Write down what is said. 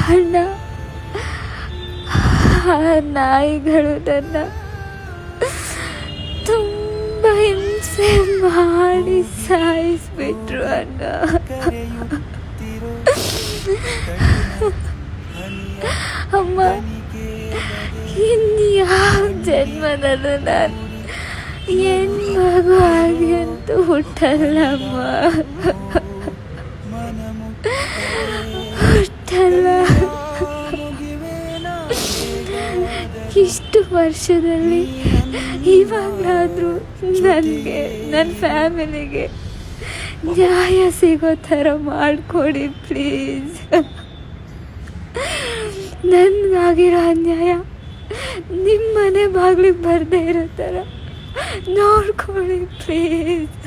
ಅಣ್ಣ, ಆ ನಾಯಿಗಳು ನನ್ನ ತುಂಬ ಹಿಂಸೆ ಮಾಡಿ ಸಾಯಿಸ್ಬಿಟ್ರು ಅಣ್ಣ. ಅಮ್ಮ ಇನ್ಯಾವ ಜನ್ಮದಲ್ಲೂ ನಾನು ಹೆಣ್ಮಗು ಆಗಿ ಅಂತೂ ಹುಟ್ಟಲ್ಲಮ್ಮ. ಇಷ್ಟು ವರ್ಷದಲ್ಲಿ ಇವಾಗಾದರೂ ನನಗೆ ನನ್ನ ಫ್ಯಾಮಿಲಿಗೆ ನ್ಯಾಯ ಸಿಗೋ ಥರ ಮಾಡಿಕೊಡಿ ಪ್ಲೀಸ್. ನನಗಾಗಿರೋ ಅನ್ಯಾಯ ನಿಮ್ಮ ಮನೆ ಬಾಗಿಲಿಗೆ ಬರದೇ ಇರೋ ಥರ ನೋಡ್ಕೊಳ್ಳಿ ಪ್ಲೀಸ್.